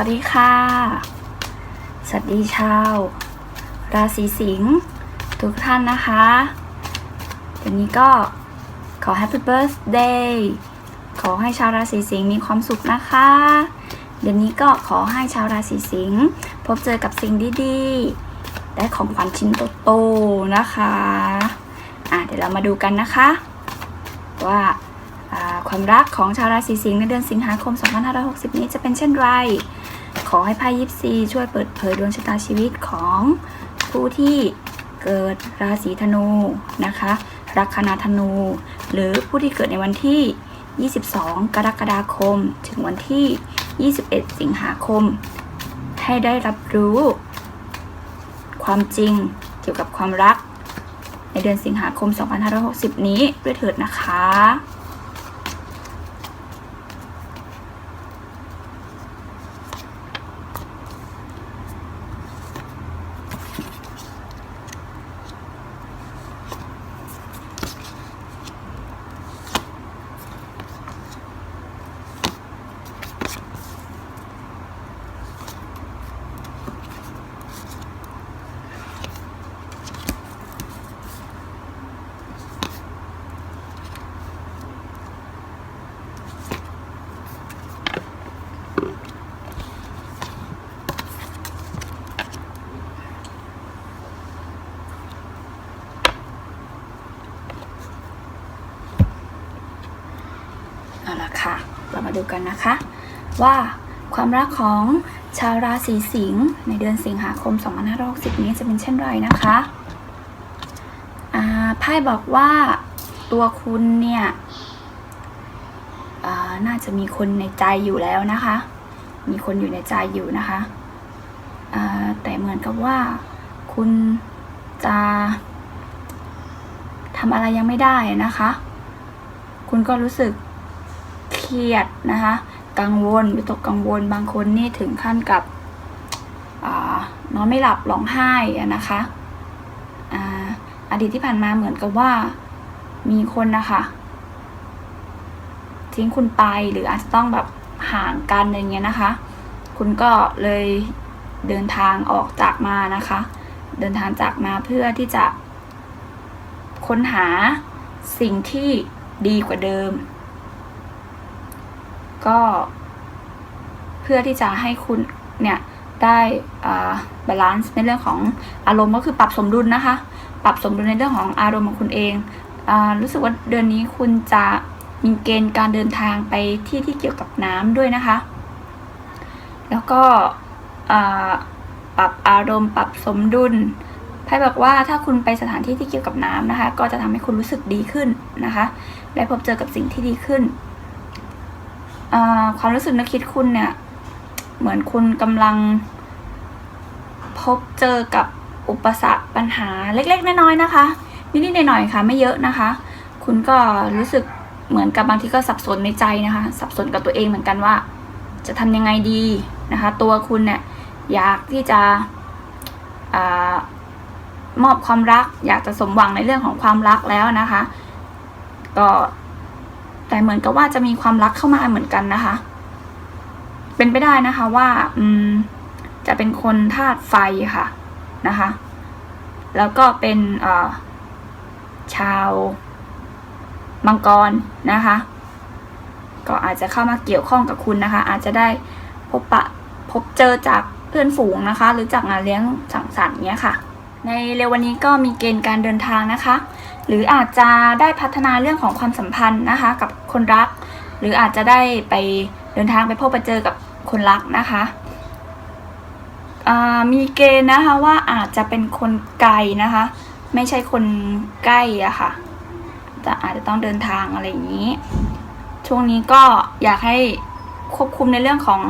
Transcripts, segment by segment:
วัสดีค่ะ สวัสดีชาว ราศีสิงห์ทุกท่านนะคะวันนี้ก็ขอ Happy Birthday ขอให้ชาวราศีสิงห์มีความสุขนะคะ เดี๋ยวนี้ก็ขอให้ชาวราศีสิงห์พบเจอกับสิ่งดีๆ ได้ของขวัญชิ้นโตๆนะคะอะเดี๋ยวเรามาดูกันนะคะ ว่าความรักของชาวราศีสิงห์ในเดือนสิงหาคม 2560 นี้จะเป็นเช่นไร ขอให้ไพ่ยิปซีช่วยเปิดเผยดวงชะตาชีวิตของผู้ที่เกิดราศีธนูนะคะ ลัคนาธนู หรือผู้ที่เกิดในวันที่ 22 กรกฎาคม ถึงวันที่ 21 สิงหาคม ให้ได้รับรู้ ความจริงเกี่ยวกับความรัก ในเดือนสิงหาคม 2560 นี้ด้วยเถิดนะคะ ดูกันนะคะ ว่าความรักของชาวราศีสิงห์ในเดือนสิงหาคม 2560 นี้จะเป็นเช่นไรนะคะไพ่บอกว่าตัวคุณเนี่ยน่าจะมีคนในใจอยู่แล้วนะคะ มีคนอยู่ในใจอยู่นะคะ แต่เหมือนกับว่าคุณจะทำอะไรยังไม่ได้นะคะ คุณก็รู้สึก เครียดนะคะกังวลวิตกกังวลบางคนนี่ถึงขั้นกับอนอนไม่หลับร้องไห้นะคะอาอดีตที่ผ่านมาเหมือนกับว่ามีคนนะคะทิ้งคุณไปหรืออาจจะต้องแบบห่างกันอย่างเงี้ยนะคะ คุณก็เลยเดินทางออกจากมานะคะ เดินทางจากมาเพื่อที่จะค้นหาสิ่งที่ดีกว่าเดิม ก็เพื่อที่จะให้คุณเนี่ยได้บาลานซ์ในเรื่องของอารมณ์ก็คือปรับสมดุลนะคะ ปรับสมดุลในเรื่องของอารมณ์ของคุณเองอรู้สึกว่าเดือนนี้คุณจะมีเกณฑ์การเดินทางไปที่ที่เกี่ยวกับน้ำด้วยนะคะ แล้วก็ปรับอารมณ์ปรับสมดุลไพ่บอกว่าถ้าคุณไปสถานที่ที่เกี่ยวกับน้ำนะคะ ก็จะทำให้คุณรู้สึกดีขึ้นนะคะได้พบเจอกับสิ่งที่ดีขึ้น ความรู้สึกนึกคิดคุณเนี่ย เหมือนคุณกำลัง พบเจอกับอุปสรรคปัญหาเล็ก ๆ น้อยๆนะคะ นิดๆหน่อยๆค่ะ ไม่เยอะนะคะ คุณก็รู้สึกเหมือนกับบางทีก็สับสนในใจนะคะ สับสนกับตัวเองเหมือนกันว่า จะทำยังไงดีนะคะ ตัวคุณเนี่ยอยากที่จะอมอบความรัก อยากจะสมหวังในเรื่องของความรักแล้วนะคะ ก็ แต่เหมือนกับว่าจะมีความรักเข้ามาเหมือนกันนะคะ เป็นไปได้นะคะว่าอืมจะเป็นคนธาตุไฟค่ะนะคะ แล้วก็เป็นเอ่อชาวมังกรนะคะ ก็อาจจะเข้ามาเกี่ยวข้องกับคุณนะคะ อาจจะได้พบปะพบเจอจากเพื่อนฝูงนะคะ หรือจากงานเลี้ยงสังสรรค์เนี้ยค่ะ ในเร็ววันนี้ก็มีเกณฑ์การเดินทางนะคะ หรืออาจจะได้พัฒนาเรื่องของความสัมพันธ์นะคะ กับคนรัก หรืออาจจะได้ไปเดินทางไปพบไปเจอกับคนรักนะคะมีเกณฑ์นะคะว่าอาจจะเป็นคนไกลนะคะ ไม่ใช่คนใกล้อะค่ะจะอาจจะต้องเดินทางอะไรอย่างนี้ ช่วงนี้ก็อยากให้ควบคุมในเรื่องของ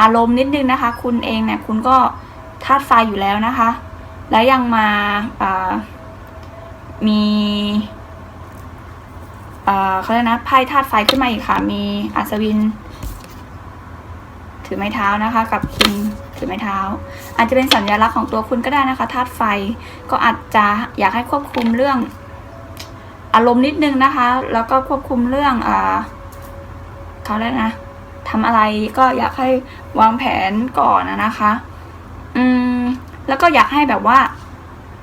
อารมณ์นิดนึงนะคะ คุณเองเนี่ยคุณก็ธาตุไฟอยู่แล้วนะคะ แล้วยังมาา มีเขาเรียกนะไพ่ธาตุไฟขึ้นมาอีกค่ะ มีอัศวิน ถือไม้เท้านะคะ กับคิงถือไม้เท้า อาจจะเป็นสัญลักษณ์ของตัวคุณก็ได้นะคะธาตุไฟก็อาจจะอยากให้ควบคุมเรื่อง อารมณ์นิดนึงนะคะ แล้วก็ควบคุมเรื่องอเขาเรียกนะทำอะไรก็อยากให้วางแผนก่อนนะนะคะ อืมแล้วก็อยากให้แบบว่า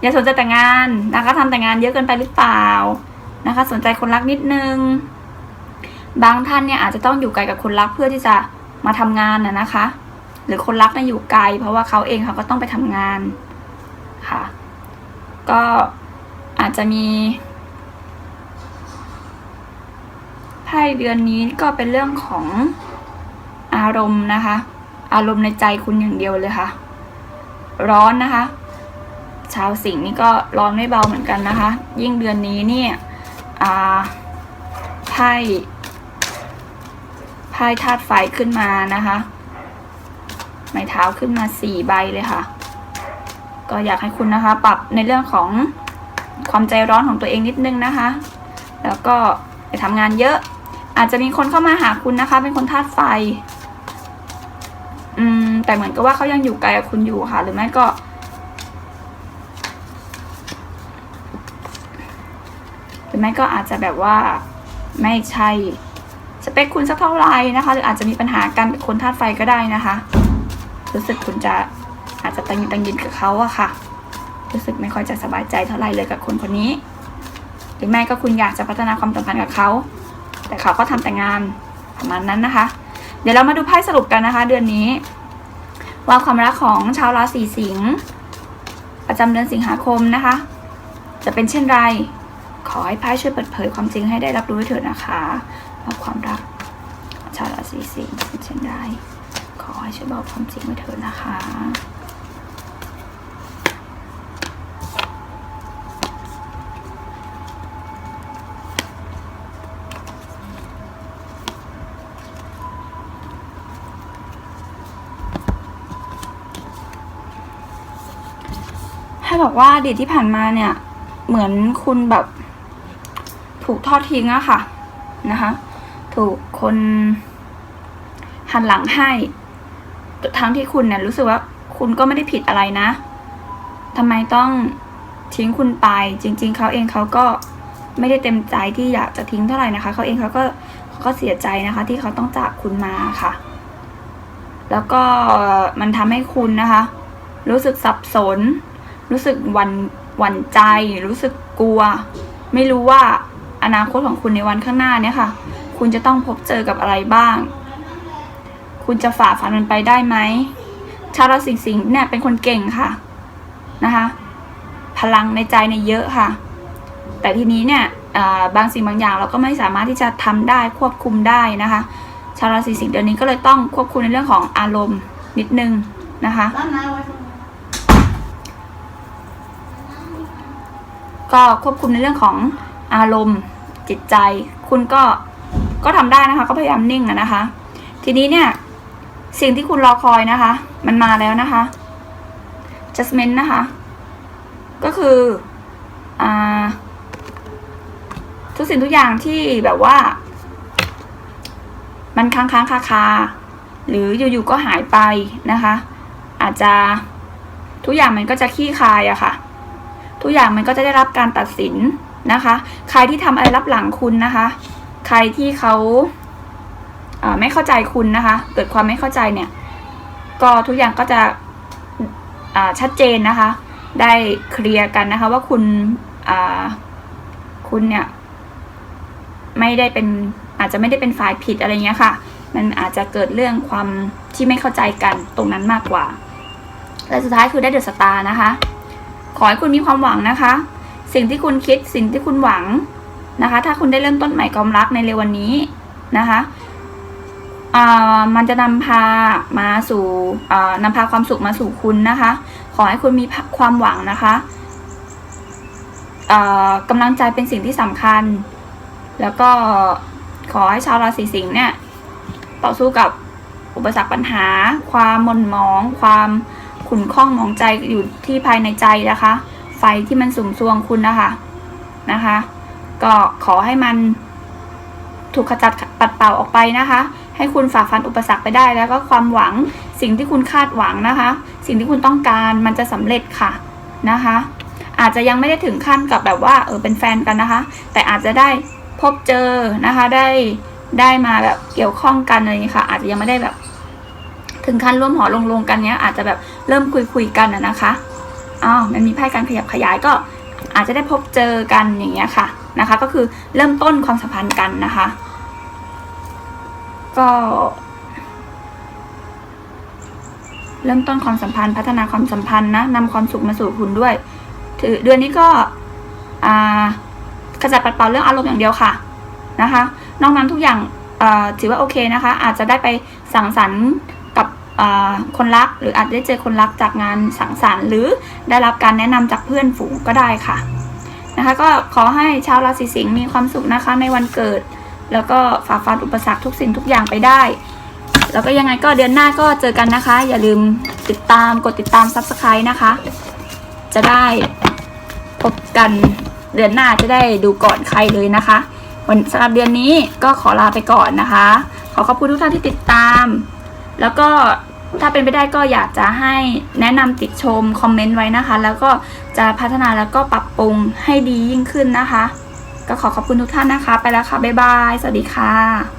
อย่าสนใจแต่งงานนะคะทำแต่งงานเยอะเกินไปหรือเปล่านะคะ สนใจคนรักนิดนึง บางท่านเนี่ยอาจจะต้องอยู่ไกลกับคนรักเพื่อที่จะมาทำงานนะนะคะ หรือคนรักเนี่ยอยู่ไกล เพราะว่าเขาเองเขาก็ต้องไปทำงานค่ะ ก็อาจจะมีไพ่เดือนนี้ก็เป็นเรื่องของอารมณ์นะคะ อารมณ์ในใจคุณอย่างเดียวเลยค่ะ ร้อนนะคะ ชาวสิงห์นี่ก็ร้อนไม่เบาเหมือนกันนะคะ ยิ่งเดือนนี้เนี่ยไพ่ไพ่ธาตุไฟขึ้นมานะคะ ไม้เท้าขึ้นมาสี่ใบเลยค่ะ ก็อยากให้คุณนะคะ ปรับในเรื่องของความใจร้อนของตัวเองนิดนึงนะคะ แล้วก็ไปทำงานเยอะ อาจจะมีคนเข้ามาหาคุณนะคะ เป็นคนธาตุไฟ อืมแต่เหมือนกับว่าเขายังอยู่ไกลกับคุณอยู่ค่ะ หรือไม่ก็ รือไม่ก็อาจจะแบบว่าไม่ใช่สเปคคุณสักเท่าไหร่นะคะ หรืออาจจะมีปัญหากันกับคนธาตุไฟก็ได้นะคะ รู้สึกคุณจะอาจจะตังยินตังยินกับเขาอะค่ะ รู้สึกไม่ค่อยจะสบายใจเท่าไหร่เลยกับคนคนนี้ หรือไม่ก็คุณอยากจะพัฒนาความสัมพันธ์กับเขา แต่เขาก็ทำแต่งานประมาณนั้นนะคะ เดี๋ยวเรามาดูไพ่สรุปกันนะคะ เดือนนี้ ว่าความรักของชาวราศีสิงห์ประจำเดือนสิงหาคมนะคะ จะเป็นเช่นไร ขอให้ไพ่ช่วยเปิดเผยความจริงให้ได้รับรู้ด้วยเถิดนะคะว่าความรัก ชาวราศีสิงห์เช่นไรขอให้ช่วยบอกความจริงไว้เถิดนะคะให้บอกว่าอดีตที่ผ่านมาเนี่ย เหมือนคุณแบบ ถูกทอดทิ้งอะค่ะนะคะ ถูกคนหันหลังให้ทั้งที่คุณเนี่ยรู้สึกว่าคุณก็ไม่ได้ผิดอะไรนะทำไมต้องทิ้งคุณไป จริง ๆเขาเองเขาก็ไม่ได้เต็มใจที่อยากจะทิ้งเท่าไหร่นะคะเขาเองเขาก็เขาก็เสียใจนะคะ ที่เขาต้องจากคุณมาค่ะ แล้วก็มันทำให้คุณนะคะ รู้สึกสับสน รู้สึกหวันหวั่นใจ รู้สึกกลัว ไม่รู้ว่า อนาคตของคุณในวันข้างหน้าเนี่ยค่ะ คุณจะต้องพบเจอกับอะไรบ้าง คุณจะฝ่าฟันมันไปได้ไหมชาวราศีสิงห์เนี่ยเป็นคนเก่งค่ะนะคะ พลังในใจเนี่ยเยอะค่ะ แต่ทีนี้เนี่ยอ่าบางสิ่งบางอย่างเราก็ไม่สามารถที่จะทำได้ควบคุมได้นะคะ ชาวราศีสิงห์เดือนนี้ก็เลยต้องควบคุมในเรื่องของอารมณ์นิดนึงนะคะด้านหน้าไว้ตรงนี้ก็ควบคุมในเรื่องของ อารมณ์จิตใจ คุณก็ก็ทำได้นะคะ ก็พยายามนิ่งนะคะ ทีนี้เนี่ย สิ่งที่คุณรอคอยนะคะ มันมาแล้วนะคะ judgment นะคะ ก็คืออ่าทุกสิ่งทุกอย่างที่แบบว่า มันค้างค้างคาคาหรืออยู่ๆก็หายไปนะคะ อาจจะทุกอย่างมันก็จะขี้คายอะค่ะ ทุกอย่างมันก็จะได้รับการตัดสิน นะคะ ใครที่ทำอะไรรับหลังคุณนะคะ ใครที่เขาไม่เข้าใจคุณนะคะ เกิดความไม่เข้าใจเนี่ย ก็ทุกอย่างก็จะชัดเจนนะคะ ได้เคลียร์กันนะคะว่าคุณคุณเนี่ย ไม่ได้เป็นอาจจะไม่ได้เป็นฝ่ายผิดอะไรเงี้ยค่ะ มันอาจจะเกิดเรื่องความที่ไม่เข้าใจกันตรงนั้นมากกว่า และสุดท้ายคือได้เดอะสตาร์นะคะ ขอให้คุณมีความหวังนะคะ สิ่งที่คุณคิดสิ่งที่คุณหวังนะคะ ถ้าคุณได้เริ่มต้นใหม่ความรักในเร็ววันนี้นะคะมันจะนำพามาสู่นำพาความสุขมาสู่คุณนะคะ ขอให้คุณมีความหวังนะคะกำลังใจเป็นสิ่งที่สำคัญ แล้วก็ขอให้ชาวราศีสิงห์เนี่ยต่อสู้กับอุปสรรคปัญหา ความหม่นหมอง ความขุ่นข้องหมองใจอยู่ที่ภายในใจนะคะ ไฟที่มันสุ่มซวงคุณนะคะนะคะ ก็ขอให้มันถูกขจัดปัดเป่าออกไปนะคะ ให้คุณฝ่าฟันอุปสรรคไปได้ แล้วก็ความหวังสิ่งที่คุณคาดหวังนะคะ สิ่งที่คุณต้องการมันจะสำเร็จค่ะนะคะ อาจจะยังไม่ได้ถึงขั้นกับแบบว่าเออเป็นแฟนกันนะคะ แต่อาจจะได้พบเจอนะคะได้ได้มาแบบเกี่ยวข้องกันอะไรอย่างนี้ค่ะ อาจจะยังไม่ได้แบบ ถึงขั้นร่วมหอลงลงกันเนี้ยอาจจะแบบเริ่มคุยคุยกันนะคะ อ้าวมันมีไพ่การขยับขยายก็อาจจะได้พบเจอกันอย่างเงี้ยค่ะนะคะ ก็คือเริ่มต้นความสัมพันธ์กันนะคะ ก็ เริ่มต้นความสัมพันธ์ พัฒนาความสัมพันธ์นะนำความสุขมาสู่คุณด้วยถือเดือนนี้ก็อ่ากระจัดปัดเป่าเรื่องอารมณ์อย่างเดียวค่ะนะคะ นอกนั้นทุกอย่างถือว่าโอเคนะคะ อาจจะได้ไปสังสรรค์ คนรักหรืออาจได้เจอคนรักจากงานสังสรรค์หรือได้รับการแนะนำจากเพื่อนฝูงก็ได้ค่ะนะคะ ก็ขอให้ชาวราศีสิงห์มีความสุขนะคะในวันเกิด แล้วก็ฝ่าฟันอุปสรรคทุกสิ่งทุกอย่างไปได้ แล้วก็ยังไงก็เดือนหน้าก็เจอกันนะคะ อย่าลืมติดตามกดติดตาม Subscribe นะคะ จะได้พบกันเดือนหน้าจะได้ดูก่อนใครเลยนะคะวันสำหรับเดือนนี้ก็ขอลาไปก่อนนะคะ ขอขอบคุณทุกท่านที่ติดตาม แล้วก็ ถ้าเป็นไปได้ก็อยากจะให้แนะนำติดชมคอมเมนต์ไว้นะคะ แล้วก็จะพัฒนาแล้วก็ปรับปรุงให้ดียิ่งขึ้นนะคะ ก็ขอขอบคุณทุกท่านนะคะ ไปแล้วค่ะ บ๊ายบาย สวัสดีค่ะ